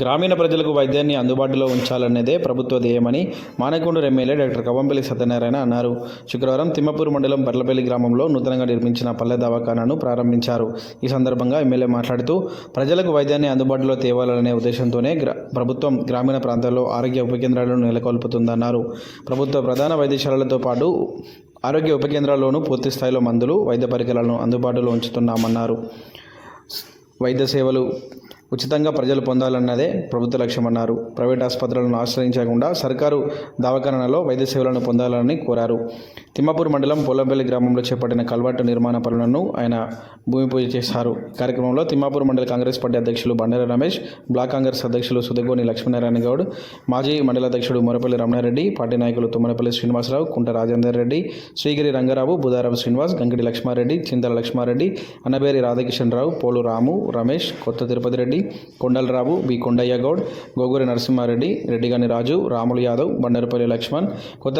గ్రామీణ ప్రజలకు వైద్యాన్ని అందుబాటులో ఉంచాలనేదే ప్రభుత్వ ధ్యేయమని మానకొండూరు ఎమ్మెల్యే డాక్టర్ కవంపల్లి సత్యనారాయణ అన్నారు. శుక్రవారం తిమ్మపూర్ మండలం బర్లపల్లి గ్రామంలో నూతనంగా నిర్మించిన పల్లె దవాఖానాను ప్రారంభించారు. ఈ సందర్భంగా ఎమ్మెల్యే మాట్లాడుతూ ప్రజలకు వైద్యాన్ని అందుబాటులో తేవాలనే ఉద్దేశంతోనే గ్రా ప్రభుత్వం గ్రామీణ ప్రాంతాల్లో ఆరోగ్య ఉప కేంద్రాలను నెలకొల్పుతుందన్నారు. ప్రభుత్వ ప్రధాన వైద్యశాలలతో పాటు ఆరోగ్య ఉప కేంద్రాల్లోనూ పూర్తి స్థాయిలో మందులు వైద్య పరికరాలను అందుబాటులో ఉంచుతున్నామన్నారు. వైద్య సేవలు ఉచితంగా ప్రజలు పొందాలన్నదే ప్రభుత్వ లక్ష్యమన్నారు ప్రైవేట్ ఆసుపత్రులను ఆశ్రయించకుండా సర్కారు దవాఖానలో వైద్య సేవలను పొందాలని కోరారు. తిమ్మాపూర్ మండలం పోలంపల్లి గ్రామంలో చేపట్టిన కల్వర్టు నిర్మాణ పనులను ఆయన భూమి పూజ చేశారు. కార్యక్రమంలో తిమ్మాపూర్ మండల కాంగ్రెస్ పార్టీ అధ్యక్షులు బండారా రమేష్ బ్లాక్ కాంగ్రెస్ అధ్యక్షులు సుదగోని లక్ష్మీనారాయణ గౌడ్ మాజీ మండల అధ్యక్షుడు మురపల్లి రమణారెడ్డి పార్టీ నాయకులు తుమ్మనపల్లి శ్రీనివాసరావు కుంట రాజేందర్ రెడ్డి శ్రీగిరి రంగారావు బుధారావు శ్రీనివాస్ గంగిడి లక్ష్మారెడ్డి చింతల లక్ష్మారెడ్డి అన్నబేరి రాధాకిషన్ రావు పోలు రాము రమేష్ కొత్త తిరుపతి రెడ్డి కొండలరావు బి. కొండయ్య గౌడ్ గోగూరి నరసింహారెడ్డి రెడ్డిగాని రాజు రాములు యాదవ్ బండరపల్లి లక్ష్మణ్ కొత్త